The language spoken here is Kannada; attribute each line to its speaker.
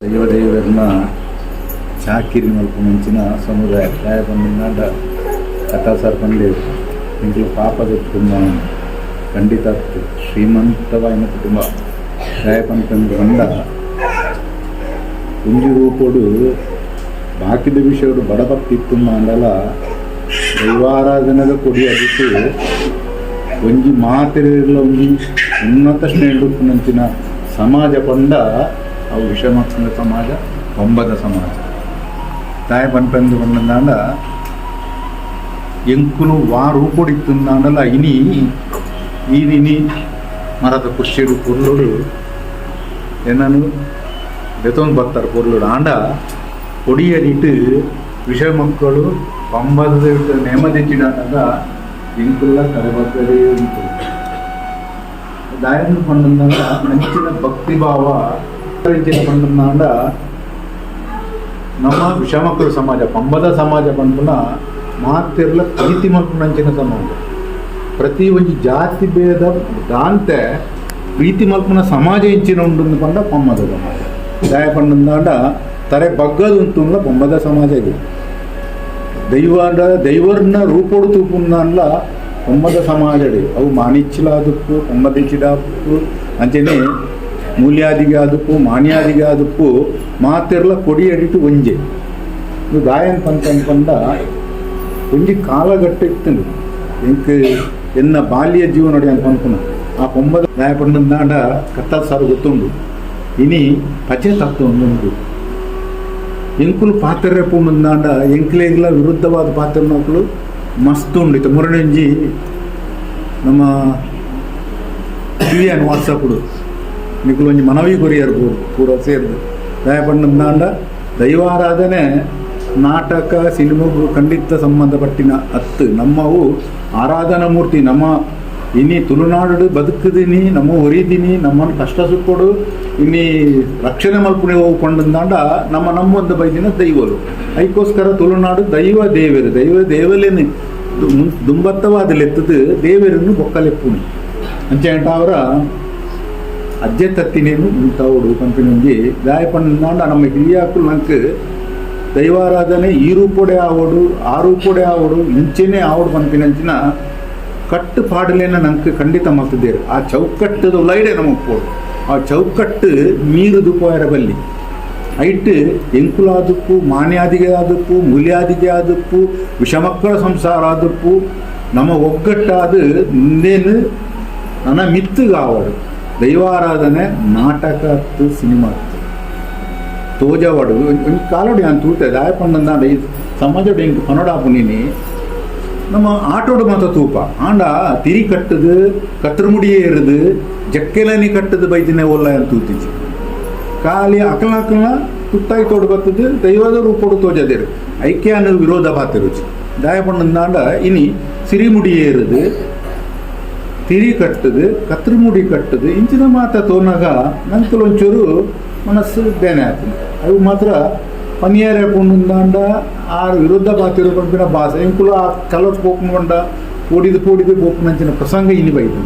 Speaker 1: దైవదైవర్మ చాకిరి మలుపు మించిన సముదాయ ప్రాయపడినాట కథా సర్పండి ఇంట్లో పాప కుటుంబం ఖండితత్తు శ్రీమంతమైన కుటుంబ ప్రాయపండ రూపుడు బాకి ಬಾಕಿದ బడపక్తి ಬಡಪತ್ತಿತ್ತು దైవారాధనగా కొడి ಕೊಡಿ వంజి ಒಂಜಿ ಮಾತಿರಲ್ಲ ಒಂಜಿ ಉನ್ನತ ಶ್ರೇಣಿ నుంచిన ಸಮಾಜ ಪಂಡ ಅವು ವಿಷಮಕ್ಷಣ ಸಮಾಜ ಒಂಬದ ಸಮಾಜ. ತಾಯ ಪನ್ಪೆಂದು ಬಂದಂದಾಂಡ ಎಂಕುಲು ವಾ ರೂಪೊಡಿತ್ತುಂದಾಂಡಲ ಇನಿ ಈನಿನಿ ಮರದ ಕುರ್ಚಿಡು ಪೊರ್ಲುಡು ಏನನು ಬೆತೊಂದು ಬರ್ತಾರೆ ಪೊರ್ಲುಡು ಆಂಡ, ಕೊಡಿಯಲಿಟ್ಟು ವಿಷ ಮಕ್ಕಳು ಒಂಬದ ಚಿಡಾಂಡ ಎಂಕುಲ್ಲ ಕರೆಬರ್ತದೆ ಉಂಟು ದಾಯನ ಕೊಂಡಂದಾಗ ಮಂಚಿನ ಭಕ್ತಿ ಭಾವ ಇಂಚಿನ ಪಂಡಂದಾಂಡ ನಮ್ಮ ವಿಷಮಕ್ಕಳು ಸಮಾಜ ಪಂಬದ ಸಮಾಜ ಪಂಪುನ ಮಾತಿರ್ಲ ಪ್ರೀತಿ ಮಲ್ಪುನಂಚಿನ ಸಮಾಜ ಪ್ರತಿ ಒಂಜಿ ಜಾತಿ ಭೇದ ದಾಂತೆ ಪ್ರೀತಿ ಮಲ್ಪುನ ಸಮಾಜ ಇಂಚಿನ ಉಂಡು ಪಂಡ ಪಂಬದ ಸಮಾಜ ದಾಯ ಪಂಡಂದಾಂಡ ತರೆ ಬಗ್ಗದು ಉಂಟುಂಡ ಪಂಬದ ಸಮಾಜ ಇದೆ ದೈವಾದ ದೈವರ್ನ ರೂಪೋಡು ತೂಪುಂದಾಂಡ್ಲ ಒಮ್ಮದ ಸಮಾಜಡೆ ಅವು ಮಾಣಿಚ್ಚಿಲಾದಪ್ಪು ಒಮ್ಮದಿಚ್ಚಿಡಪ್ಪು ಅಂಚನೆ ಮೂಲ್ಯಾದಿಗೆ ಮಾನ್ಯಾದಿಗಾದಕ್ಕು ಮಾತೆರ್ಲ ಕೊಡಿ ಅಡಿಟ್ಟು ಒಂಜೆ. ಇದು ಗಾಯನ್ ಪಂತ ಅನ್ಕೊಂಡ ಒಂಜಿ ಕಾಲಘಟ್ಟ ಇತ್ತು ಎಂಕ್ ಎನ್ನ ಬಾಲ್ಯ ಜೀವನಡಿ ಅಂತ ಅನ್ಪುನ ಆ ಪೊಂಬದ ಗಾಯ ಪಂಡಂದಾಂಡ ಕತ್ತ ಸಾರು ಗೊತ್ತುಂಡು. ಇನಿ ಪಚೆ ತತ್ವ ಒಂದುಂಟು. ಎಂಕುಲು ಪಾತ್ರ ಪೂಂದಾಂಡ ಎಂಕ್ಲೇಗ್ಲ ವಿರುದ್ಧವಾದ ಪಾತ್ರ ನೋಕಲು ಮಸ್ತ್ ಉಂಡಿತ್ತು ಮುರಣೆಂಜಿ ನಮ್ಮ ಟಿವಿಯನ್ ವಾಟ್ಸಪ್ಡು ನಿಕ್ಕಲು ಮನವಿ ಮನವಿ ಕೊರಿಯರ್ ಪೂರ ಸೇರ್ದು. ದಯಪಂಡ ದೈವಾರಾಧನೆ, ನಾಟಕ ಸಿನಿಮಾಗೂ ಖಂಡಿತ ಸಂಬಂಧಪಟ್ಟಿನ ಅತ್ತು. ನಮ್ಮವು ಆರಾಧನಾ ಮೂರ್ತಿ. ನಮ್ಮ ಇನ್ನಿ ತುಳುನಾಡು ಬದುಕಿದೀನಿ, ನಮ್ಮ ಹೊರಿದೀನಿ, ನಮ್ಮನ್ನು ಕಷ್ಟ ಸುಕ್ಕೊಡು ಇನ್ನಿ ರಕ್ಷಣೆ ಮಲ್ಪುಣೆ ಹೋಗ್ಕೊಂಡಂದಾಂಡ ನಮ್ಮ ನಮ್ಮೊಂದು ಬೈದಿನ ದೈವರು. ಅದಕ್ಕೋಸ್ಕರ ತುಳುನಾಡು ದೈವ ದೇವರು. ದೈವ ದೇವಲೇನೆ ದುಂಬತ್ತವಾದಲೆತ್ತದು ದೇವರನ್ನು ಬೊಕ್ಕಲೆಪ್ಪುಣಿ. ಅಂಚೆಂಟ ಅವರ ಅಜ್ಜೆ ತತ್ತಿನೇನು ಉಂಟಾವುಡು ಪಂಪಿನೊಂಜಿ ಗಾಯ ಪಂಡ ನಮ್ಮ ಹಿರಿಯಾಕುಲು ನಂಗೆ ದೈವಾರಾಧನೆ ಈ ರೂಪಡೆ ಆವಡು ಆ ರೂಪಡೆ ಆವಡು, ಇಂಚೆನೆ ಆವಡು ಪಂಪಿನಂಚಿನ ಕಟ್ಟು ಪಾಡಲೇನ ನಂಗೆ ಖಂಡಿತ ಮಲ್ತಿದ್ದೇರು. ಆ ಚೌಕಟ್ಟದ ಲೈಡೆ ನಮಗೆ ಆ ಚೌಕಟ್ಟು ಮೀರುದು ಪೋಯರ ಬಲ್ಲಿ ಐಟ್ ಎಂಕುಲಾದಪ್ಪು ಮಾನ್ಯಾದಿಗೆ ಆದಪ್ಪು ಮುಲಿಯಾದಿಗೆ ಆದಪ್ಪು ವಿಷಮಕ್ಕಳ ಸಂಸಾರ ಆದಪ್ಪು ನಮ್ಮ ಒಗ್ಗಟ್ಟಾದ ಮುಂದೇನು ನನ್ನ ಮಿತ್ತುಗಾವಡು. ದೈವಾರಾಧನೆ ನಾಟಕ ಅತ್ತು ಸಿನಿಮಾ ಅತ್ತು ತೋಜವಾಡು ಒಂದು ಕಾಲೋಡಿ ಅಂತ ತೂತೆ ದಾಯ ಪಂಡಂದ ಸಮಾಜೋಡು ಹೆಂಗೆ ಪನೋಡಾಪು ನೀನಿ ನಮ್ಮ ಆಟೋಡು ಮಾತ ತೂಪ ಆಂಡ ತಿರಿ ಕಟ್ಟದು ಕತ್ರಮುಡಿಯೇ ಇರದು ಜಕ್ಕೆಲನಿ ಕಟ್ಟದು ಬೈದಿನ ಒಲ್ಲ ಅಂತ ತೂತಿಜಿ ಖಾಲಿ ಅಕಲ ಅಕಲ ತುತ್ತಾಯಿ ತೋಡು ಬರ್ತದೆ ದೈವದ ರೂಪೋಡು ತೋಜದೇರು ಐಕ್ಯಾನ ವಿರೋಧ ಪಾತಿರುಚಿ ದಾಯ ಪಂಡಂದಾಂಡ ಇನಿ ಸಿರಿಮುಡಿಯೇ ಇರದು ತಿರಿ ಕಟ್ಟದು ಕತ್ರಮುಡಿ ಕಟ್ಟದು, ಇಂಚಿನ ಮಾತ ತೋನಾಗ ನಂತಲೊಂಚೂರು ಮನಸ್ಸು ಬೇನೆ ಆಗ್ತದೆ. ಅವು ಮಾತ್ರ ಪನಿಯರೆ ಪುಂಡಾಂಡ ಆ ವಿರುದ್ಧ ಪಾತಿರು ಪಂಪಿನ ಭಾಷೆ. ಇಂಕುಲು ಆ ಕಲರ್ ಪೋಪುಂಡ ಪೂಡಿದು ಪೂಡಿದು ಪೋಪುನಂಚಿನ ಪ್ರಸಂಗ ಇನಿ ಬೈತು